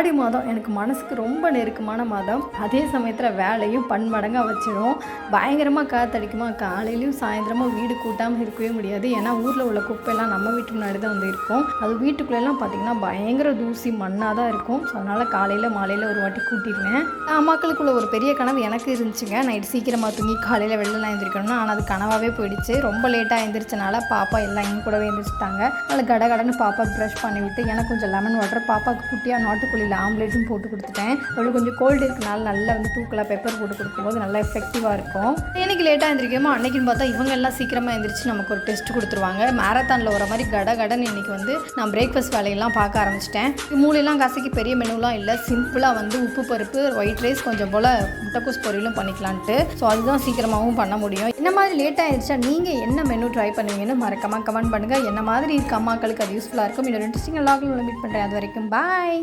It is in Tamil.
ஆடி மாதம் எனக்கு மனசுக்கு ரொம்ப நெருக்கமான மாதம். அதே சமயத்தில் வேலையும் பன்மடங்காக வச்சிடும் பயங்கரமாக காத்தடிக்குமா? காலையிலையும் சாயந்தரமாக வீடு கூட்டாமல் இருக்கவே முடியாது. ஏன்னா ஊரில் உள்ள குப்பையெல்லாம் நம்ம வீட்டு முன்னாடி தான் வந்து இருக்கும். அது வீட்டுக்குள்ளெல்லாம் பார்த்தீங்கன்னா பயங்கர தூசி மண்ணாக தான் இருக்கும். ஸோ அதனால் காலையில் மாலையில் ஒரு வாட்டி கூட்டிடுவேன் அம்மாக்களுக்குள்ள ஒரு பெரிய கனவு எனக்கு இருந்துச்சுங்க. நைட் சீக்கிரமாக தூங்கி காலையில் வெளிலலாம் எழுந்திரிக்கணும்னு ஆனால் அது கனவாகவே போயிடுச்சு. ரொம்ப லேட்டாக எழுந்திரிச்சனால பாப்பா எல்லாம் இங்கே கூடவே எழுந்திரிச்சிட்டாங்க அதனால் கட கடன்னு பாப்பாவுக்கு ப்ரஷ் பண்ணி விட்டு எனக்கு கொஞ்சம் லெமன் வாட்டர் பாப்பாவுக்கு குட்டியாக நாட்டுக்கோழியில் ஆம்லேட்டும் போட்டு கொடுத்துட்டேன். அவளுக்கு கொஞ்சம் கோல்டு இருக்கனால நல்லா வந்து தூக்கலாக பெப்பர் போட்டு கொடுக்கும்போது நல்லா எஃபெக்டிவாக இருக்கும். இன்னைக்கு லேட்டாக எழுந்திரிக்கமோ அன்னைக்குன்னு பார்த்தா இவங்க எல்லாம் சீக்கிரமாக எழுந்திரிச்சு நமக்கு ஒரு டெஸ்ட் கொடுத்துருவாங்க. மேரத்தானில் வர மாதிரி கட கடன் இன்னைக்கு வந்து நான் பிரேக்ஃபாஸ்ட் வேலையெல்லாம் பார்க்க ஆரம்பிச்சிட்டேன். மூளையெல்லாம் கசக்கி பெரிய மெனுலாம் இல்லை. சிம்பிளாக வந்து உப்பு பருப்பு ஒயிட் ரைஸ் கொஞ்சம் போல் முட்டைக்கூஸ் பொரியலும் பண்ணிக்கலான்ட்டு. ஸோ அதுதான் சீக்கிரமாகவும் பண்ண முடியும். இந்த மாதிரி லேட்டாக ஆயிடுச்சா நீங்கள் என்ன மெனு ட்ரை பண்ணுவீங்கன்னு மறக்காமல் கமெண்ட் பண்ணுங்கள் என்ன மாதிரி இருக்க அம்மாக்களுக்கு? அது யூஸ்ஃபுல்லாக இருக்கும். இன்னொரு இன்ட்ரெஸ்டிங் லாகில் மீட் பண்ணுறேன் அது வரைக்கும் பாய்